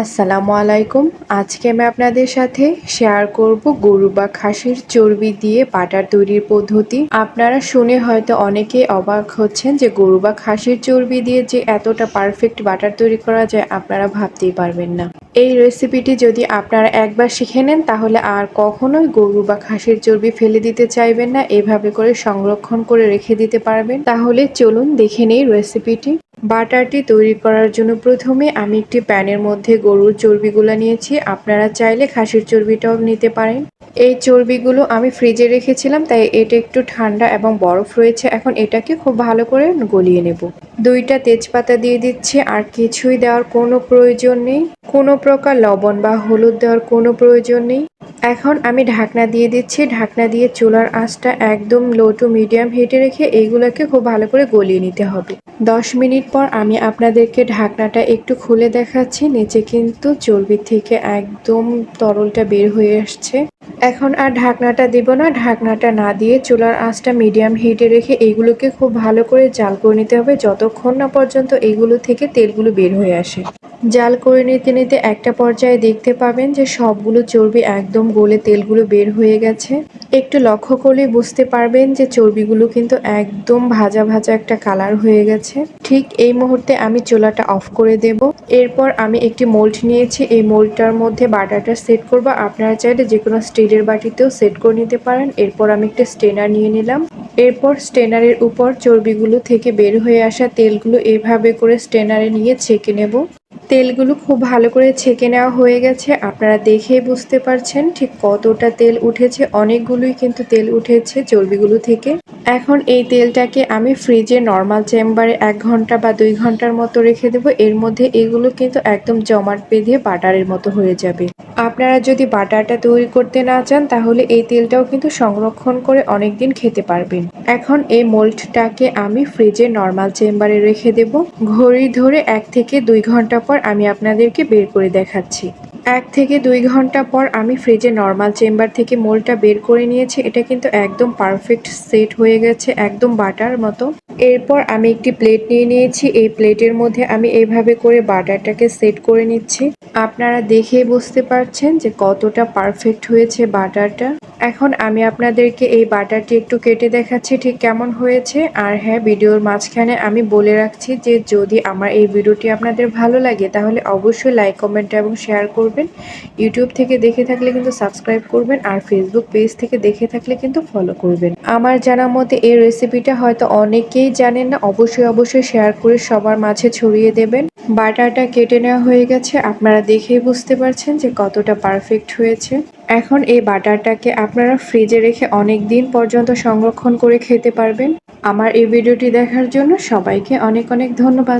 আসসালামু আলাইকুম। আজকে আমি আপনাদের সাথে শেয়ার করব গরু বা খাসির চর্বি দিয়ে বাটার তৈরির পদ্ধতি। আপনারা শুনে হয়তো অনেকেই অবাক হচ্ছেন যে গরু বা খাসির চর্বি দিয়ে যে এতটা পারফেক্ট বাটার তৈরি করা যায়, আপনারা ভাবতেই পারবেন না। এই রেসিপিটি যদি আপনারা একবার শিখে নেন, তাহলে আর কখনোই গরু বা খাসির চর্বি ফেলে দিতে চাইবেন না। এভাবে করে সংরক্ষণ করে রেখে দিতে পারবেন। তাহলে চলুন দেখে নেই রেসিপিটি বাটারটি তৈরি করার জন্য প্রথমে আমি একটি প্যানের মধ্যে গরুর চর্বিগুলো নিয়েছি। আপনারা চাইলে খাসির চর্বিটাও নিতে পারেন। এই চর্বিগুলো আমি ফ্রিজে রেখেছিলাম, তাই এটা একটু ঠান্ডা এবং বরফ রয়েছে। এখন এটাকে খুব ভালো করে গলিয়ে নেব। দুইটা তেজপাতা দিয়ে দিচ্ছি, আর কিছুই দেওয়ার কোনো প্রয়োজন নেই। কোনো প্রকার লবণ বা হলুদ দেওয়ার কোনো প্রয়োজন নেই। এখন আমি ঢাকনা দিয়ে দিচ্ছি। ঢাকনা দিয়ে চুলার আঁচটা একদম লো টু মিডিয়াম হিটে রেখে এইগুলোকে খুব ভালো করে গলিয়ে নিতে হবে। দশ মিনিট পর আমি আপনাদেরকে ঢাকনাটা একটু খুলে দেখাচ্ছি। নিচে কিন্তু চর্বি থেকে একদম তরলটা বের হয়ে আসছে। এখন আর ঢাকনাটা দিব না। ঢাকনাটা না দিয়ে চুলার আঁচটা মিডিয়াম হিটে রেখে এইগুলোকে খুব ভালো করে জাল করে নিতে হবে। যতক্ষণ না পর্যন্ত এইগুলো থেকে তেলগুলো বের হয়ে আসে। জাল করে নিতে নিতে একটা পর্যায়ে দেখতে পাবেন যে সবগুলো চর্বি একদম গলে তেলগুলো বের হয়ে গেছে। একটু লক্ষ্য করলে বুঝতে পারবেন যে চর্বিগুলো কিন্তু একদম ভাজা ভাজা একটা কালার হয়ে গেছে। ঠিক এই মুহূর্তে আমি চোলাটা অফ করে দেব। এরপর আমি একটি মোল্ড নিয়েছি। এই মোল্ডটার মধ্যে বাটারটা সেট করব। আপনারা চাইলে যে কোনো স্টিলের বাটিতেও সেট করে নিতে পারেন। এরপর আমি একটা স্টেনার নিয়ে নিলাম। এরপর স্টেনারের উপর চর্বিগুলো থেকে বের হয়ে আসা তেলগুলো এভাবে করে স্টেনারে নিয়ে ছেঁকে নেব। তেলগুলো খুব ভালো করে ছেঁকে নেওয়া হয়ে গেছে। আপনারা দেখেই বুঝতে পারছেন ঠিক কতটা তেল উঠেছে। অনেকগুলোই কিন্তু তেল উঠেছে চর্বিগুলো থেকে। এখন এই তেলটাকে আমি ফ্রিজে নর্মাল চেম্বারে এক ঘণ্টা বা দুই ঘণ্টার মতো রেখে দেবো। এর মধ্যে এগুলো কিন্তু একদম জমাট বেঁধে বাটারের মতো হয়ে যাবে। আপনারা যদি বাটারটা তৈরি করতে না চান, তাহলে এই তেলটাও কিন্তু সংরক্ষণ করে অনেক দিন খেতে পারবেন। এখন এই মোল্ডটাকে আমি ফ্রিজে নর্মাল চেম্বারে রেখে দেব। ঘড়ি ধরে এক থেকে দুই ঘণ্টা পর আমি আপনাদেরকে বের করে দেখাচ্ছি। এক থেকে দুই ঘণ্টা পর আমি ফ্রিজে নর্মাল চেম্বার থেকে মোলটা বের করে নিয়েছি। এটা কিন্তু একদম পারফেক্ট সেট হয়ে গেছে একদম বাটার মতো। এরপর আমি একটি প্লেট নিয়ে নিয়েছি। এই প্লেটের মধ্যে আমি এইভাবে করে বাটারটাকে সেট করে নিচ্ছি। আপনারা দেখেই বুঝতে পারছেন যে কতটা পারফেক্ট হয়েছে বাটারটা। এখন আমি আপনাদেরকে এই বাটারটি একটু কেটে দেখাচ্ছি ঠিক কেমন হয়েছে। আর হ্যাঁ ভিডিওর মাঝখানে আমি বলে রাখছি যে যদি আমার এই ভিডিওটি আপনাদের ভালো লাগে, তাহলে অবশ্যই লাইক, কমেন্ট এবং শেয়ার করবেন। ইউটিউব থেকে দেখে থাকলে কিন্তু সাবস্ক্রাইব করবেন আর ফেসবুক পেজ থেকে দেখে থাকলে কিন্তু ফলো করবেন। আমার জানা এই রেসিপিটা হয়তো অনেকেই জানেন না, অবশ্যই অবশ্যই শেয়ার করে সবার মাঝে ছড়িয়ে দেবেন। বাটারটা কেটে নেওয়া হয়ে গেছে, আপনারা দেখেই বুঝতে পারছেন যে কতটা পারফেক্ট হয়েছে। এখন এই বাটারটাকে আপনারা ফ্রিজে রেখে অনেক দিন পর্যন্ত সংরক্ষণ করে খেতে পারবেন। আমার এই ভিডিওটি দেখার জন্য সবাইকে অনেক অনেক ধন্যবাদ।